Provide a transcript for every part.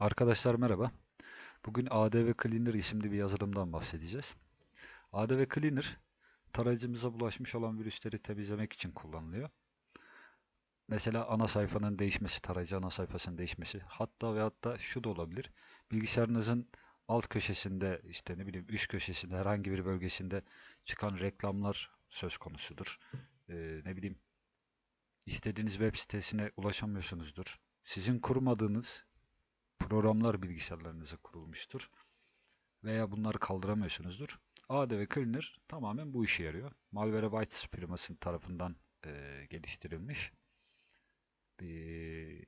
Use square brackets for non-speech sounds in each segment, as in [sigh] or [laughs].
Arkadaşlar merhaba. Bugün ADV Cleaner isimli bir yazılımdan bahsedeceğiz. ADV Cleaner tarayıcımıza bulaşmış olan virüsleri temizlemek için kullanılıyor. Mesela ana sayfanın değişmesi, tarayıcı ana sayfasının değişmesi. Hatta ve hatta şu da olabilir. Bilgisayarınızın alt köşesinde işte ne bileyim üst köşesinde herhangi bir bölgesinde çıkan reklamlar söz konusudur. Ee, ne bileyim istediğiniz web sitesine ulaşamıyorsunuzdur. Sizin kurmadığınız programlar bilgisayarlarınıza kurulmuştur. Veya bunları kaldıramıyorsunuzdur. ADV Cleaner tamamen bu işe yarıyor. Malwarebytes firmasının tarafından e, geliştirilmiş bir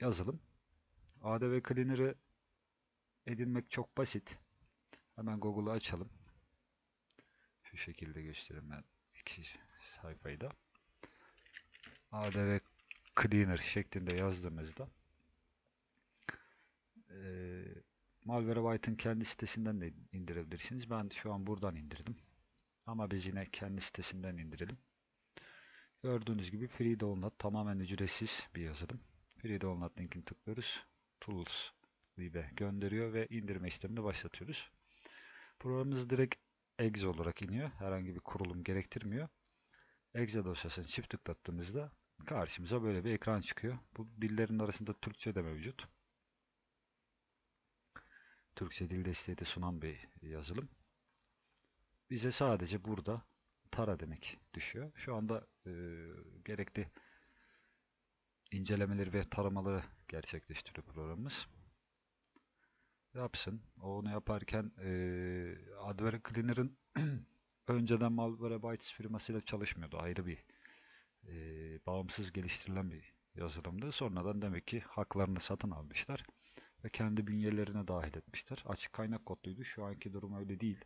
yazılım. ADV Cleaner'ı edinmek çok basit. Hemen Google'ı açalım. Şu şekilde göstereyim ben iki sayfayı da. ADV Cleaner şeklinde yazdığımızda e, kendi sitesinden de indirebilirsiniz. Ben şu an buradan indirdim. Ama biz yine kendi sitesinden indirelim. Gördüğünüz gibi Free Download tamamen ücretsiz bir yazılım. Free Download linkini tıklıyoruz. Tools libe gönderiyor ve indirme işlemini başlatıyoruz. Programımız direkt exe olarak iniyor. Herhangi bir kurulum gerektirmiyor. Exe dosyasını çift tıklattığımızda karşımıza böyle bir ekran çıkıyor. Bu dillerin arasında Türkçe de mevcut. Türkçe dil desteği de sunan bir yazılım. Bize sadece burada tara demek düşüyor. Şu anda e, gerekli incelemeleri ve taramaları gerçekleştiriyor programımız. Yapsın. O onu yaparken e, Adware Cleaner'ın [clears throat] önceden Malwarebytes firmasıyla çalışmıyordu. Ayrı bir e, bağımsız geliştirilen bir yazılımdı. Sonradan demek ki haklarını satın almışlar ve kendi bünyelerine dahil etmişler. Açık kaynak kodluydu. Şu anki durum öyle değil.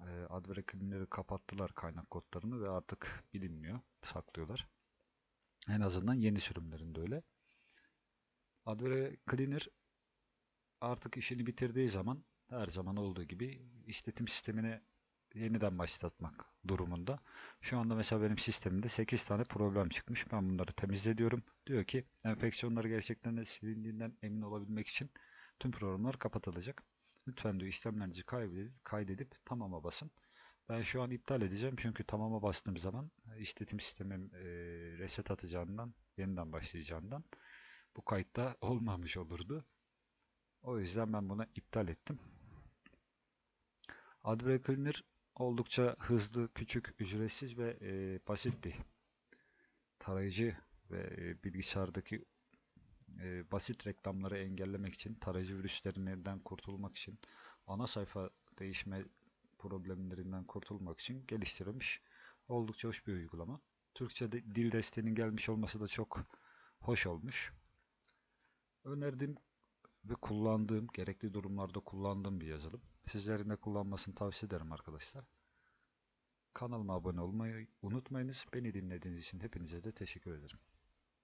E, Adware Cleaner'ı kapattılar kaynak kodlarını ve artık bilinmiyor. Saklıyorlar. En azından yeni sürümlerinde öyle. Adware Cleaner artık işini bitirdiği zaman her zaman olduğu gibi işletim sistemine yeniden başlatmak durumunda. Şu anda mesela benim sistemimde 8 tane problem çıkmış. Ben bunları temizliyorum. Diyor ki enfeksiyonlar gerçekten de silindiğinden emin olabilmek için tüm programlar kapatılacak. Lütfen diyor işlemlerinizi kaydedip, tamama basın. Ben şu an iptal edeceğim çünkü tamama bastığım zaman işletim sistemim e, reset atacağından, yeniden başlayacağından bu kayıtta [laughs] olmamış olurdu. O yüzden ben bunu iptal ettim. Adware Cleaner oldukça hızlı, küçük, ücretsiz ve e, basit bir tarayıcı ve e, bilgisayardaki e, basit reklamları engellemek için, tarayıcı virüslerinden kurtulmak için, ana sayfa değişme problemlerinden kurtulmak için geliştirilmiş oldukça hoş bir uygulama. Türkçe de, dil desteğinin gelmiş olması da çok hoş olmuş. Önerdiğim ve kullandığım, gerekli durumlarda kullandığım bir yazılım. Sizlerin de kullanmasını tavsiye ederim arkadaşlar. Kanalıma abone olmayı unutmayınız. Beni dinlediğiniz için hepinize de teşekkür ederim.